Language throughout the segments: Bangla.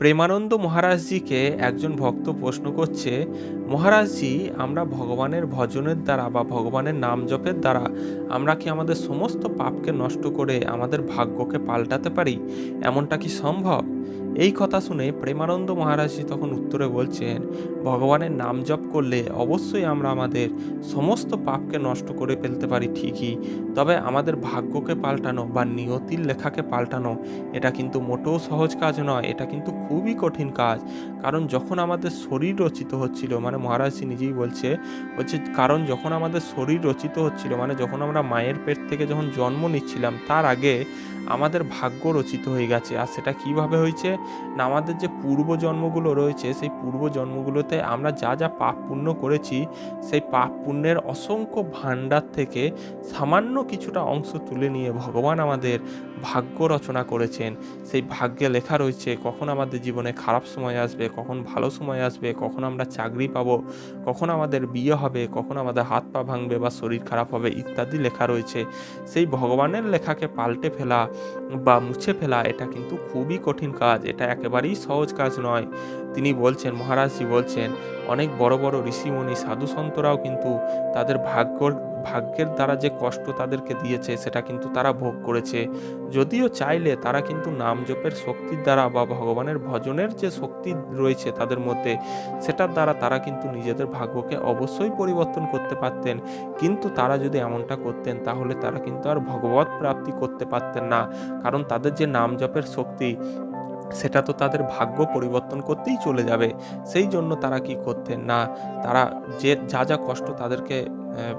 প্রেমানন্দ মহারাজজিকে একজন ভক্ত প্রশ্ন করছে, মহারাজজি, আমরা ভগবানের ভজনের দ্বারা বা ভগবানের নাম জপের দ্বারা আমরা কি আমাদের সমস্ত পাপকে নষ্ট করে আমাদের ভাগ্যকে পাল্টাতে পারি? এমনটা কি সম্ভব? এই কথা শুনে প্রেমানন্দ মহারাজজি তখন উত্তরে বলছেন, ভগবানের নাম জপ করলে অবশ্যই আমরা আমাদের সমস্ত পাপকে নষ্ট করে ফেলতে পারি ঠিকই, তবে আমাদের ভাগ্যকে পাল্টানো বা নিয়তির লেখাকে পাল্টানো, এটা কিন্তু মোটেও সহজ কাজ নয়, এটা কিন্তু খুবই কঠিন কাজ। কারণ যখন আমাদের শরীর রচিত হচ্ছিল মানে মহারাজজি নিজেই বলছে বলছে, কারণ যখন আমাদের শরীর রচিত হচ্ছিল মানে যখন আমরা মায়ের পেট থেকে যখন জন্ম নিচ্ছিলাম, তার আগে আমাদের ভাগ্য রচিত হয়ে গেছে, আর সেটা কীভাবে হয়েছে? না, আমাদের যে পূর্বজন্মগুলো রয়েছে, সেই পূর্বজন্মগুলোতে আমরা যা যা পাপ পুণ্য করেছি, সেই পাপ পুণ্যের অসংখ্য ভাণ্ডার থেকে সামান্য কিছুটা অংশ তুলে নিয়ে ভগবান আমাদের ভাগ্য রচনা করেছেন, সেই ভাগ্যে লেখা রয়েছে, কখন আমাদের জীবনে খারাপ সময় আসবে, কখন ভালো সময় আসবে, কখন আমরা চাকরি পাবো, কখন আমাদের বিয়ে হবে, কখন আমাদের হাত পা ভাঙবে বা শরীর খারাপ হবে, ইত্যাদি লেখা রয়েছে। সেই ভগবানের লেখাকে পাল্টে ফেলা বা মুছে ফেলা, এটা কিন্তু খুবই কঠিন কাজ, এটা একেবারেই সহজ কাজ নয়। তিনি বলছেন, মহারাজজি বলছেন, অনেক বড় বড় ঋষিমণি সাধু সন্তরাও কিন্তু তাদের ভাগ্যর ভাগ্যের দ্বারা যে কষ্ট তাদেরকে দিয়েছে, সেটা কিন্তু তারা ভোগ করেছে। যদিও চাইলে তারা কিন্তু নাম জপের শক্তির দ্বারা বা ভগবানের ভজনের যে শক্তি রয়েছে তাদের মধ্যে, সেটার দ্বারা তারা কিন্তু নিজেদের ভাগ্যকে অবশ্যই পরিবর্তন করতে পারতেন। কিন্তু তারা যদি এমনটা করতেন, তাহলে তারা কিন্তু আর ভগবত প্রাপ্তি করতে পারতেন না। কারণ তাদের যে নাম জপের শক্তি, সেটা তো তাদের ভাগ্য পরিবর্তন করতেই চলে যাবে। সেই জন্য তারা কি করতেন না? তারা যে, যা যা কষ্ট তাদেরকে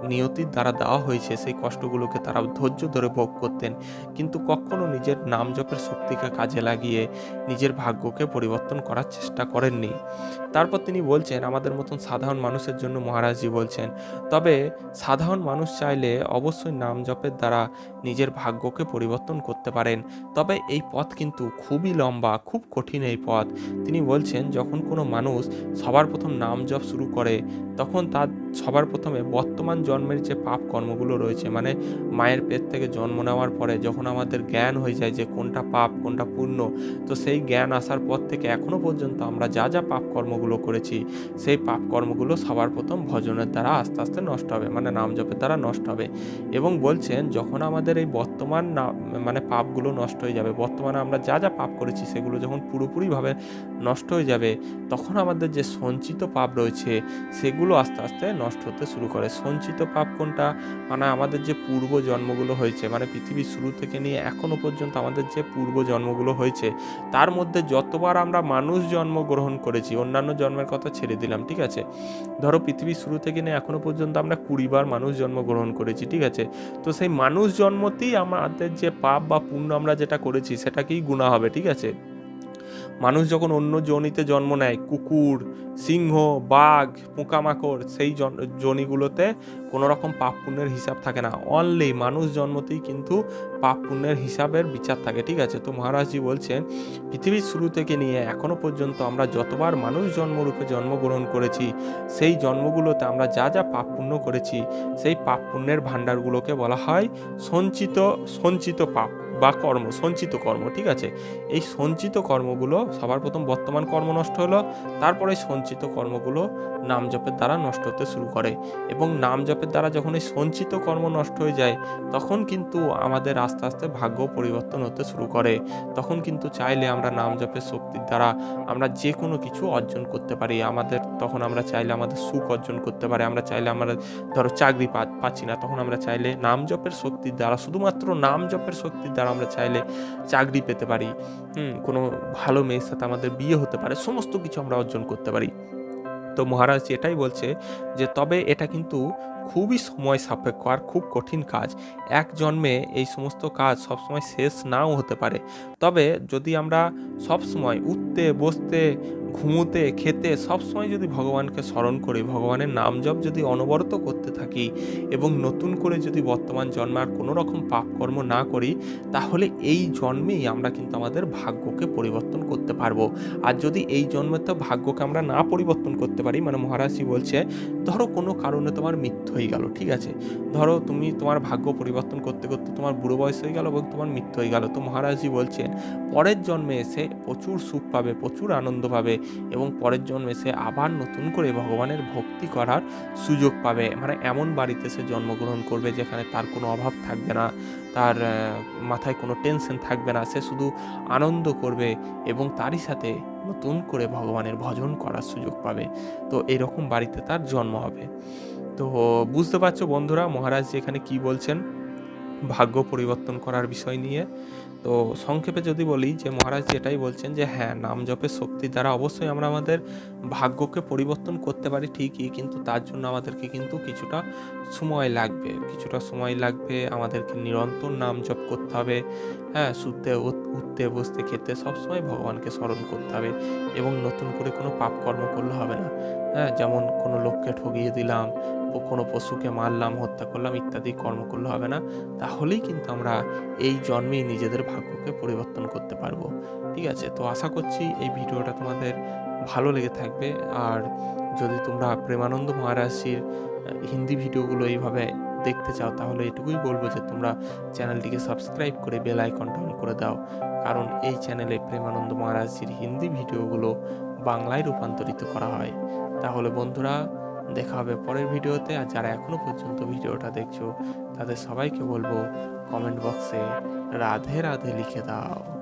নিয়তির দ্বারা দেওয়া হয়েছে, সেই কষ্টগুলোকে তারা ধৈর্য ধরে ভোগ করতেন। কিন্তু কখনো নিজের নাম জপের শক্তিকে কাজে লাগিয়ে নিজের ভাগ্যকে পরিবর্তন করার চেষ্টা করেননি। তারপর তিনি বলছেন, আমাদের মতন সাধারণ মানুষের জন্য মহারাজজি বলছেন, তবে সাধারণ মানুষ চাইলে অবশ্যই নাম জপের দ্বারা নিজের ভাগ্যকে পরিবর্তন করতে পারেন। তবে এই পথ কিন্তু খুবই লম্বা, খুব কঠিন এই পথ। তিনি বলছেন, যখন কোনো মানুষ সবার প্রথম নাম জপ শুরু করে, তখন তার সবার প্রথমে বর্তমান জন্মের যে পাপ কর্মগুলো রয়েছে মানে মায়ের পেট থেকে জন্ম নেওয়ার পরে যখন আমাদের জ্ঞান হয়ে যায় যে কোনটা পাপ, কোনটা পুণ্য, তো সেই জ্ঞান আসার পর থেকে এখনও পর্যন্ত আমরা যা যা পাপ কর্মগুলো করেছি, সেই পাপ কর্মগুলো সবার প্রথম ভজনের দ্বারা আস্তে আস্তে নষ্ট হবে মানে নাম জপের দ্বারা নষ্ট হবে। এবং বলছেন যখন আমাদের এই বর্তমান মানে পাপগুলো নষ্ট হয়ে যাবে, বর্তমানে আমরা যা যা পাপ করেছি সেগুলো যখন পুরোপুরিভাবে নষ্ট হয়ে যাবে, তখন আমাদের যে সঞ্চিত পাপ রয়েছে, সেগুলো আস্তে আস্তে নষ্ট হতে শুরু করে। সঞ্চিত পাপ কোনটা? মানে আমাদের যে পূর্ব জন্মগুলো হয়েছে মানে পৃথিবীর শুরু থেকে নিয়ে এখনও পর্যন্ত আমাদের যে পূর্ব জন্মগুলো হয়েছে, তার মধ্যে যতবার আমরা মানুষ জন্ম গ্রহণ করেছি, অন্যান্য জন্মের কথা ছেড়ে দিলাম, ঠিক আছে? ধরো পৃথিবীর শুরু থেকে নিয়ে এখনও পর্যন্ত আমরা কুড়িবার মানুষ জন্ম গ্রহণ করেছি, ঠিক আছে? তো সেই মানুষ জন্মতেই আমাদের যে পাপ বা পুণ্য আমরা যেটা করেছি, সেটাকেই গুণা হবে, ঠিক আছে? মানুষ যখন অন্য জনিতে জন্ম নেয়, কুকুর, সিংহ, বাঘ, পোকামাকড়, সেই জন- জনিগুলোতে কোনো রকম পাপ পুণ্যের হিসাব থাকে না। অনলি মানুষ জন্মতেই কিন্তু পাপ পুণ্যের হিসাবের বিচার থাকে, ঠিক আছে? তো মহারাজজি বলছেন, পৃথিবীর শুরু থেকে নিয়ে এখনও পর্যন্ত আমরা যতবার মানুষ জন্মরূপে জন্মগ্রহণ করেছি, সেই জন্মগুলোতে আমরা যা যা পাপ পুণ্য করেছি, সেই পাপ পুণ্যের ভাণ্ডারগুলোকে বলা হয় সঞ্চিত সঞ্চিত পাপ। বা কর্ম, সঞ্চিত কর্ম, ঠিক আছে? এই সঞ্চিত কর্মগুলো সবার প্রথম বর্তমান কর্ম নষ্ট হলো, তারপরে সঞ্চিত কর্মগুলো নাম জপের দ্বারা নষ্ট হতে শুরু করে। এবং নাম জপের দ্বারা যখন এই সঞ্চিত কর্ম নষ্ট হয়ে যায়, তখন কিন্তু আমাদের আস্তে আস্তে ভাগ্য পরিবর্তন হতে শুরু করে। তখন কিন্তু চাইলে আমরা নাম জপের শক্তির দ্বারা আমরা যে কোনো কিছু অর্জন করতে পারি। আমাদের তখন আমরা চাইলে আমাদের সুখ অর্জন করতে পারি। আমরা চাইলে আমরা ধরো চাকরি পাচ্ছি না, তখন আমরা চাইলে নাম জপের শক্তির দ্বারা, শুধুমাত্র নাম জপের শক্তির দ্বারা আমরা চাইলে চাকরি পেতে পারি, হুম, কোনো ভালো মেয়ের সাথে আমাদের বিয়ে হতে পারে, সমস্ত কিছু আমরা অর্জন করতে পারি। তো মহারাজ এটাই বলছে যে, তবে এটা কিন্তু খুবই সময় সাপেক্ষ আর খুব কঠিন কাজ। এক জন্মে এই সমস্ত কাজ সবসময় শেষ নাও হতে পারে। তবে যদি আমরা সব সময় উঠতে, বসতে ঘুমোতে, খেতে সবসময় যদি ভগবানকে স্মরণ করি, ভগবানের নাম জপ যদি অনবরত করতে থাকি এবং নতুন করে যদি বর্তমান জন্মে আর কোনো রকম পাপকর্ম না করি, তাহলে এই জন্মেই আমরা কিন্তু আমাদের ভাগ্যকে পরিবর্তন করতে পারব। আর যদি এই জন্মে তো ভাগ্যকে আমরা না পরিবর্তন করতে পারি মানে মহারাজজি বলছে, ধরো কোনো কারণে তোমার মৃত্যু হয়ে গেল, ঠিক আছে? ধরো তুমি তোমার ভাগ্য পরিবর্তন করতে করতে তোমার বুড়ো বয়স হয়ে গেল এবং তোমার মৃত্যু হয়ে গেল। তো মহারাজজি বলছেন, পরের জন্মে এসে প্রচুর সুখ পাবে, প্রচুর আনন্দ পাবে এবং পরের জন্মে সে আবার নতুন করে ভগবানের ভক্তি করার সুযোগ পাবে। মানে এমন বাড়িতে সে জন্মগ্রহণ করবে যেখানে তার কোনো অভাব থাকবে না, তার মাথায় কোনো টেনশন থাকবে না। সে শুধু আনন্দ করবে এবং তারই সাথে নতুন করে ভগবানের ভজন করার সুযোগ পাবে। তো এরকম বাড়িতে তার জন্ম হবে। তো বুঝতে পারছ বন্ধুরা, মহারাজ এখানে কি বলছেন? ভাগ্য পরিবর্তন করার বিষয় নিয়ে। তো সংক্ষেপে যদি বলি যে মহারাজ এটাই বলছেন যে হ্যাঁ নাম জপের শক্তির দ্বারা অবশ্যই আমরা আমাদের ভাগ্যকে পরিবর্তন করতে পারি ঠিকই, কিন্তু তার জন্য আমাদেরকে কিন্তু কিছুটা সময় লাগবে, কিছুটা সময় লাগবে আমাদেরকে নিরন্তর নাম জপ করতে হবে হ্যাঁ উঠ- উঠতে, বসতে, খেতে সবসময় ভগবানকে স্মরণ করতে হবে এবং নতুন করে কোনো পাপ কর্ম করলে হবে না। হ্যাঁ যেমন কোনো লোককে ঠগিয়ে দিলাম কোনো পশুকে মারলাম হত্যা করলাম ইত্যাদি কর্ম করলে হবে না তাহলেই কিন্তু আমরা এই জন্মেই নিজেদের ভাগ্যকে পরিবর্তন করতে পারব। ঠিক আছে? তো আশা করছি এই ভিডিওটা তোমাদের ভালো লেগে থাকবে। আর যদি তোমরা প্রেমানন্দ মহারাজজির আহ, হিন্দি ভিডিওগুলো এইভাবে দেখতে চাও তাহলে এটুকুই বলব যে তোমরা চ্যানেলটিকে সাবস্ক্রাইব করে বেল আইকনটা অন করে দাও। কারণ এই চ্যানেলে প্রেমানন্দ মহারাজজির হিন্দি ভিডিওগুলো বাংলায় রূপান্তরিত করা হয়। তাহলে বন্ধুরা দেখা হবে পরের ভিডিওতে। আর যারা এখনও পর্যন্ত ভিডিওটা দেখছ, তাদের সবাইকে বলব কমেন্ট বক্সে রাধে রাধে লিখে দাও।